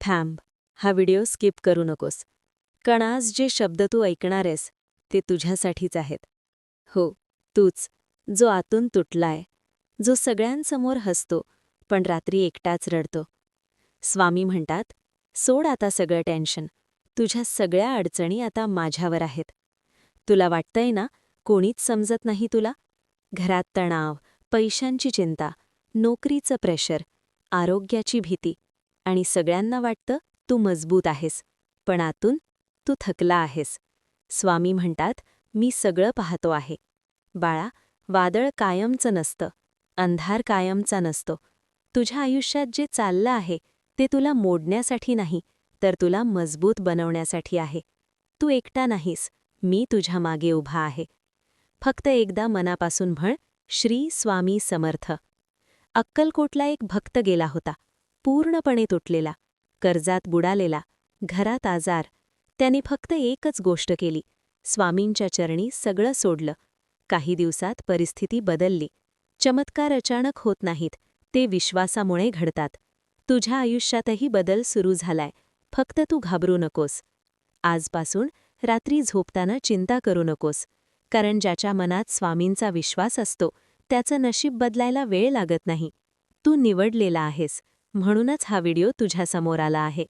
थांब हा video skip करू नकोस. कारण आज जे शब्द तू ऐकणार आहेस ते तुझ्यासाठीच आहेत. हो तूच जो आतून तुटलाय जो सगळ्यांसमोर हसतो पण रात्री एकटाच रडतो. स्वामी म्हणतात सोड आता सगळं टेन्शन तुझ्या सगळ्या अडचणी आता माझ्यावर आहेत. तुला वाटतंय ना कोणीच समजत नाही तुला? घरात तणाव पैशांची चिंता नोकरीचं प्रेशर आरोग्याची भीती आणि सगळ्यांना वाटतं तू मजबूत आहेस पण आतून तू थकला आहेस. स्वामी म्हणतात मी सगळं पाहतो आहे. बाळा वादळ कायमचं नसतं अंधार कायमचा नसतो. तुझ्या आयुष्यात जे चाललं आहे ते तुला मोडण्यासाठी नाही तर तुला मजबूत बनवण्यासाठी आहे. तू एकटा नाहीस मी तुझ्या मागे उभा आहे. फक्त एकदा मनापासून म्हण श्री स्वामी समर्थ. अक्कलकोटला एक भक्त गेला होता. पूर्णपणे तुटलेला कर्जात बुडालेला घरात आजार. त्याने फक्त एकच गोष्ट केली. स्वामींच्या चरणी सगळं सोडलं. काही दिवसात परिस्थिती बदलली. चमत्कार अचानक होत नाहीत ते विश्वासामुळे घडतात. तुझ्या आयुष्यातही बदल सुरू झालाय फक्त तू घाबरू नकोस. आजपासून रात्री झोपताना चिंता करू नकोस कारण ज्याच्या मनात स्वामींचा विश्वास असतो त्याचं नशीब बदलायला वेळ लागत नाही. तू निवडलेला आहेस. म्हणूनच हा व्हिडिओ तुझ्यासमोर आला आहे.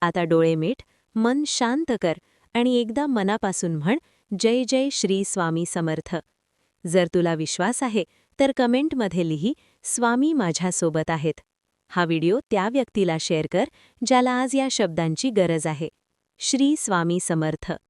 आता डोळे मीठ मन शांत कर आणि एकदा मनापासून म्हण जय जय श्री स्वामी समर्थ. जर तुला विश्वास आहे तर कमेंटमध्ये लिही स्वामी माझ्यासोबत आहेत. हा व्हिडिओ त्या व्यक्तीला शेअर कर ज्याला आज या शब्दांची गरज आहे. श्री स्वामी समर्थ.